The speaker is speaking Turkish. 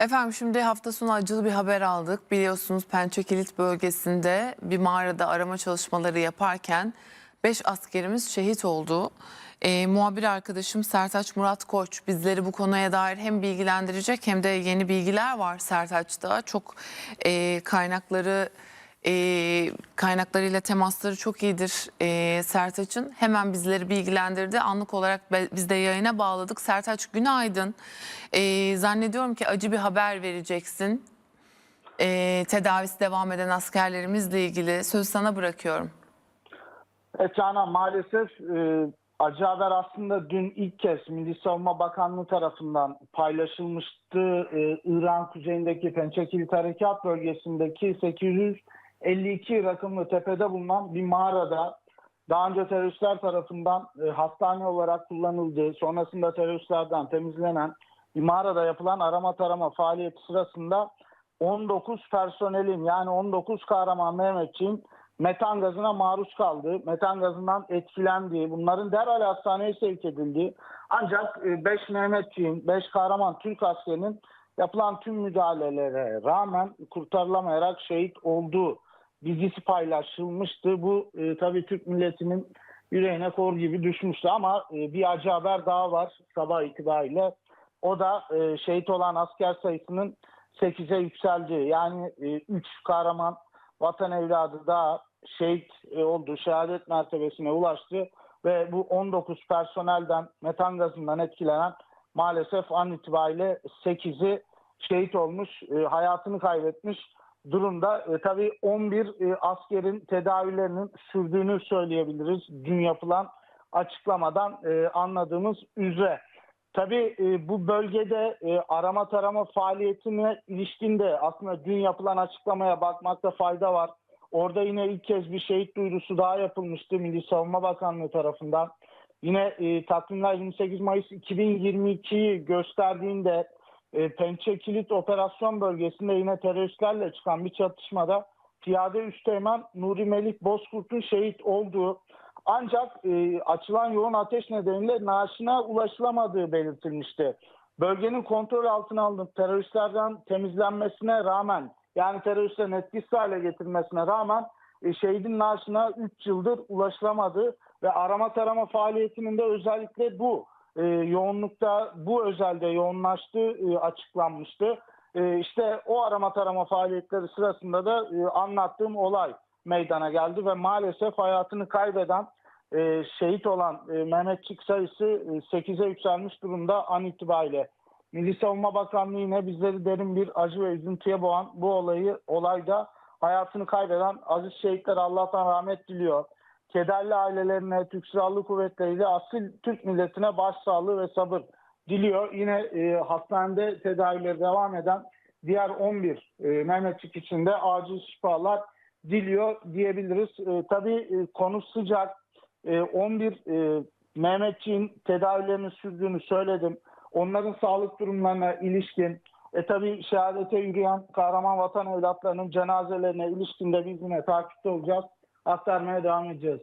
Efendim şimdi hafta sonu acılı bir haber aldık. Biliyorsunuz Pençekilit bölgesinde bir mağarada arama çalışmaları yaparken 5 askerimiz şehit oldu. Ee, muhabir arkadaşım Sertaç Murat Koç bizleri bu konuya dair hem bilgilendirecek hem de yeni bilgiler var Sertaç'ta. Çok e, kaynakları e, kaynaklarıyla temasları çok iyidir e, Sertaç'ın. Hemen bizleri bilgilendirdi. Anlık olarak be- biz de yayına bağladık. Sertaç günaydın. E, zannediyorum ki acı bir haber vereceksin. E, tedavisi devam eden askerlerimizle ilgili söz sana bırakıyorum. Evet Canan maalesef e, acı haber aslında dün ilk kez Milli Savunma Bakanlığı tarafından paylaşılmıştı. E, İran kuzeyindeki Pençekilit Harekat bölgesindeki 852 rakımlı tepede bulunan bir mağarada daha önce teröristler tarafından e, hastane olarak kullanıldığı, sonrasında teröristlerden temizlenen bir mağarada yapılan arama tarama faaliyeti sırasında 19 personelin yani 19 kahraman Mehmetçiğin metan gazına maruz kaldı. Metan gazından etkilendiği, bunların derhal hastaneye sevk edildiği ancak 5 Mehmetçiğin, 5 kahraman Türk askerinin yapılan tüm müdahalelere rağmen kurtarılamayarak şehit olduğu bilgisi paylaşılmıştı. Bu e, tabii Türk milletinin yüreğine kor gibi düşmüştü ama e, bir acı haber daha var sabah itibariyle. O da e, şehit olan asker sayısının 8'e yükseldi. Yani 3 kahraman vatan evladı daha şehit e, oldu, şehadet mertebesine ulaştı ve bu 19 personelden metan gazından etkilenen maalesef an itibariyle 8'i şehit olmuş, e, hayatını kaybetmiş durumda. E, tabii 11 e, askerin tedavilerinin sürdüğünü söyleyebiliriz dün yapılan açıklamadan e, anladığımız üzere. Tabii e, bu bölgede e, arama tarama faaliyetine ilişkinde aslında dün yapılan açıklamaya bakmakta fayda var. Orada yine ilk kez bir şehit duyurusu daha yapılmıştı Milli Savunma Bakanlığı tarafından. Yine e, takvimler 28 Mayıs 2022'yi gösterdiğinde e, Pençe Kilit Operasyon Bölgesi'nde yine teröristlerle çıkan bir çatışmada Piyade Üsteğmen Nuri Melik Bozkurt'un şehit olduğu ancak e, açılan yoğun ateş nedeniyle naaşına ulaşılamadığı belirtilmişti. Bölgenin kontrol altına alınıp teröristlerden temizlenmesine rağmen yani teröristlerin etkisiz hale getirmesine rağmen e, şehidin naaşına 3 yıldır ulaşılamadı ve arama tarama faaliyetinin de özellikle bu e, yoğunlukta bu özelde yoğunlaştığı e, açıklanmıştı. E, işte o arama tarama faaliyetleri sırasında da e, anlattığım olay meydana geldi ve maalesef hayatını kaybeden e, şehit olan e, Mehmetçik sayısı e, 8'e yükselmiş durumda an itibariyle. Milli Savunma Bakanlığı yine bizleri derin bir acı ve üzüntüye boğan bu olayı olayda hayatını kaybeden aziz şehitler Allah'tan rahmet diliyor. Kederli ailelerine, Türk Silahlı Kuvvetleri ile asil Türk milletine başsağlığı ve sabır diliyor. Yine e, hastanede tedavileri devam eden diğer 11 e, Mehmetçik için de acil şifalar diliyor diyebiliriz. E, tabii e, konu sıcak. E, 11 e, Mehmetçiğin tedavilerini sürdüğünü söyledim. Onların sağlık durumlarına ilişkin e tabi şehadete yürüyen kahraman vatan evlatlarının cenazelerine ilişkin de biz yine takipte olacağız. Aktarmaya devam edeceğiz.